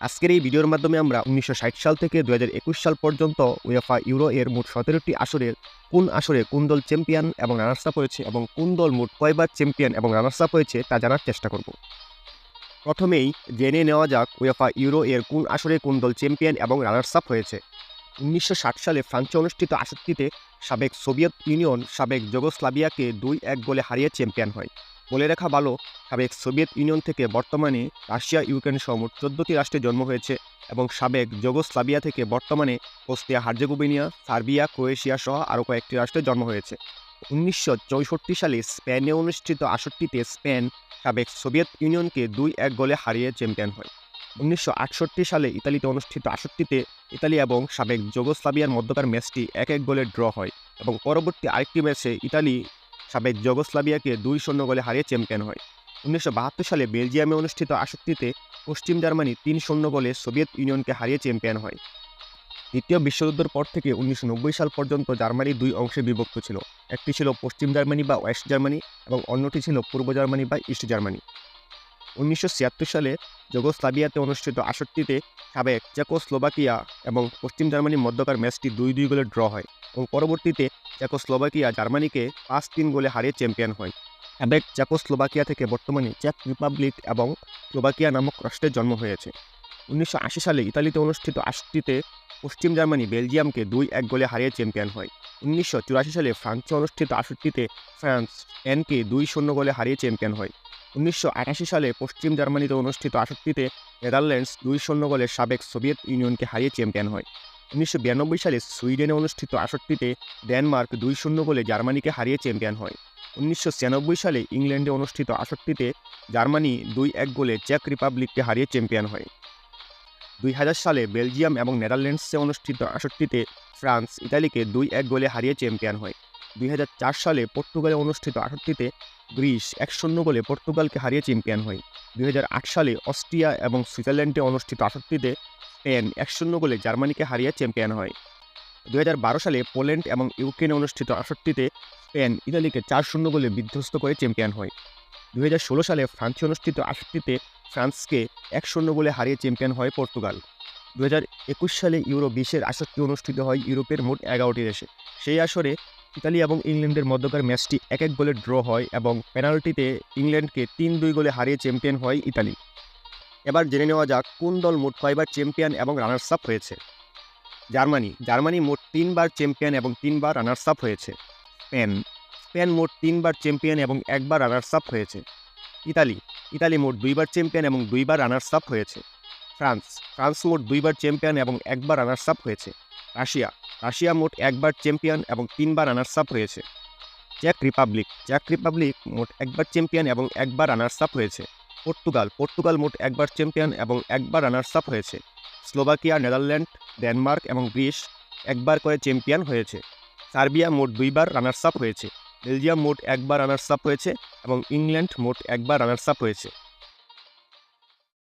আজকের এই ভিডিওর মাধ্যমে আমরা উনিশশো ষাট সাল থেকে দু হাজার একুশ সাল পর্যন্ত উয়েফা ইউরো এর মোট সতেরোটি আসরের কোন আসরে কোন দল চ্যাম্পিয়ন এবং রানার্স আপ হয়েছে এবং কোন দল মোট কয়বার চ্যাম্পিয়ন এবং রানার্স আপ হয়েছে তা জানার চেষ্টা করব। প্রথমেই জেনে নেওয়া যাক উয়েফা ইউরো এর কোন আসরে কোন দল চ্যাম্পিয়ন এবং রানার্স আপ হয়েছে। উনিশশো ষাট সালে ফ্রান্সে অনুষ্ঠিত আসরটিতে সাবেক সোভিয়েত ইউনিয়ন সাবেক জোগোস্লাভিয়াকে দুই এক গোলে হারিয়ে চ্যাম্পিয়ন হয়। বলে রাখা ভালো সাবেক সোভিয়েত ইউনিয়ন থেকে বর্তমানে রাশিয়া, ইউক্রেন সহ মোট চোদ্দটি রাষ্ট্রে জন্ম হয়েছে এবং সাবেক জোগোস্লাভিয়া থেকে বর্তমানে পোস্তিয়া হার্জেগোভিনিয়া, সার্বিয়া, ক্রোয়েশিয়া সহ আরও কয়েকটি রাষ্ট্রে জন্ম হয়েছে। উনিশশো চৌষট্টি সালে স্পেনে অনুষ্ঠিত আসরটিতে স্পেন সাবেক সোভিয়েত ইউনিয়নকে দুই এক গোলে হারিয়ে চ্যাম্পিয়ন হয়। উনিশশো আটষট্টি সালে ইতালিতে অনুষ্ঠিত আসরটিতে ইতালি এবং সাবেক জোগোস্লাভিয়ার মধ্যকার ম্যাচটি এক এক গোলে ড্র হয় এবং পরবর্তী আরেকটি ম্যাচে ইতালি সাবেক জোগোস্লাভিয়াকে দুই শূন্য গোলে হারিয়ে চ্যাম্পিয়ন হয়। উনিশশো বাহাত্তর সালে বেলজিয়ামে অনুষ্ঠিত আসক্তিতে পশ্চিম জার্মানি তিন শূন্য গোলে সোভিয়েত ইউনিয়নকে হারিয়ে চ্যাম্পিয়ন হয়। দ্বিতীয় বিশ্বযুদ্ধের পর থেকে উনিশশো নব্বই সাল পর্যন্ত জার্মানি দুই অংশে বিভক্ত ছিল। একটি ছিল পশ্চিম জার্মানি বা ওয়েস্ট জার্মানি এবং অন্যটি ছিল পূর্ব জার্মানি বা ইস্ট জার্মানি। উনিশশো ছিয়াত্তর সালে জোগোস্লাভিয়াতে অনুষ্ঠিত আসক্তিতে সাবেক চেকোস্লোভাকিয়া এবং পশ্চিম জার্মানির মধ্যকার ম্যাচটি দুই দুই গোলে ড্র হয় এবং পরবর্তীতে চেকোস্লোভাকিয়া জার্মানিকে পাঁচ তিন গোলে হারিয়ে চ্যাম্পিয়ন হয়। সাবেক চেকোস্লোভাকিয়া থেকে বর্তমানে চেক রিপাবলিক এবং স্লোভাকিয়া নামক রাষ্ট্রের জন্ম হয়েছে। উনিশশো আশি সালে ইতালিতে অনুষ্ঠিত আসরটিতে পশ্চিম জার্মানি বেলজিয়ামকে দুই এক গোলে হারিয়ে চ্যাম্পিয়ন হয়। উনিশশো চুরাশি সালে ফ্রান্সে অনুষ্ঠিত আসরটিতে ফ্রান্স এনকে দুই শূন্য গোলে হারিয়ে চ্যাম্পিয়ন হয়। উনিশশো আটাশি সালে পশ্চিম জার্মানিতে অনুষ্ঠিত আসরটিতে নেদারল্যান্ডস দুই শূন্য গোলে সাবেক সোভিয়েত ইউনিয়নকে হারিয়ে চ্যাম্পিয়ন হয়। উনিশশো বিরানব্বই সালে সুইডেনে অনুষ্ঠিত আসরটিতে ডেনমার্ক দুই শূন্য গোলে জার্মানিকে হারিয়ে চ্যাম্পিয়ন হয়। উনিশশো ছিয়ানব্বই সালে ইংল্যান্ডে অনুষ্ঠিত আসরটিতে জার্মানি দুই এক গোলে চেক রিপাবলিককে হারিয়ে চ্যাম্পিয়ন হয়। দুই হাজার সালে বেলজিয়াম এবং নেদারল্যান্ডসে অনুষ্ঠিত আসরটিতে ফ্রান্স ইতালিকে দুই এক গোলে হারিয়ে চ্যাম্পিয়ন হয়। দুই হাজার চার সালে পর্তুগালে অনুষ্ঠিত আসরটিতে গ্রিস এক শূন্য গোলে পর্তুগালকে হারিয়ে চ্যাম্পিয়ন হয়। দুই হাজার আট সালে অস্ট্রিয়া এবং সুইজারল্যান্ডে অনুষ্ঠিত আসরটিতে স্পেন এক শূন্য গোলে জার্মানিকে হারিয়ে চ্যাম্পিয়ন হয়। দুই হাজার বারো সালে পোল্যান্ড এবং ইউক্রেনে অনুষ্ঠিত আসরটিতে স্পেন ইতালিকে চার শূন্য গোলে বিধ্বস্ত করে চ্যাম্পিয়ন হয়। দুই হাজার ষোলো সালে ফ্রান্সে অনুষ্ঠিত আসরটিতে ফ্রান্সকে এক শূন্য গোলে হারিয়ে চ্যাম্পিয়ন হয় পর্তুগাল। দু হাজার একুশ সালে ইউরো বিশের আসরটি অনুষ্ঠিত হয় ইউরোপের মোট এগারোটি দেশে। সেই আসরে ইতালি এবং ইংল্যান্ডের মধ্যকার ম্যাচটি এক এক গোলে ড্র হয় এবং পেনাল্টিতে ইংল্যান্ডকে তিন দুই গোলে হারিয়ে চ্যাম্পিয়ন হয় ইতালি। এবার জেনে নেওয়া যাক কোন দল মোট কয়বার চ্যাম্পিয়ন এবং রানার্স আপ হয়েছে। জার্মানি জার্মানি মোট তিনবার চ্যাম্পিয়ন এবং তিনবার রানার্স আপ হয়েছে। স্পেন স্পেন মোট তিনবার চ্যাম্পিয়ন এবং একবার রানার্স আপ হয়েছে। ইতালি ইতালি মোট দুইবার চ্যাম্পিয়ন এবং দুইবার রানার্স আপ হয়েছে। ফ্রান্স ফ্রান্স মোট দুইবার চ্যাম্পিয়ন এবং একবার রানার্স আপ হয়েছে। রাশিয়া রাশিয়া মোট একবার চ্যাম্পিয়ন এবং তিনবার রানার্স আপ হয়েছে। চেক রিপাবলিক চেক রিপাবলিক মোট একবার চ্যাম্পিয়ন এবং একবার রানার্স আপ হয়েছে। পর্তুগাল। পর্তুগাল মোট একবার চ্যাম্পিয়ন এবং একবার রানার্স আপ হয়েছে। স্লোভাকিয়া, নেদারল্যান্ড, ডেনমার্ক এবং গ্রিস একবার করে চ্যাম্পিয়ন হয়েছে। সার্বিয়া মোট দুইবার রানার্স আপ হয়েছে। বেলজিয়াম মোট একবার রানার্স আপ হয়েছে এবং ইংল্যান্ড মোট একবার রানার্স আপ হয়েছে।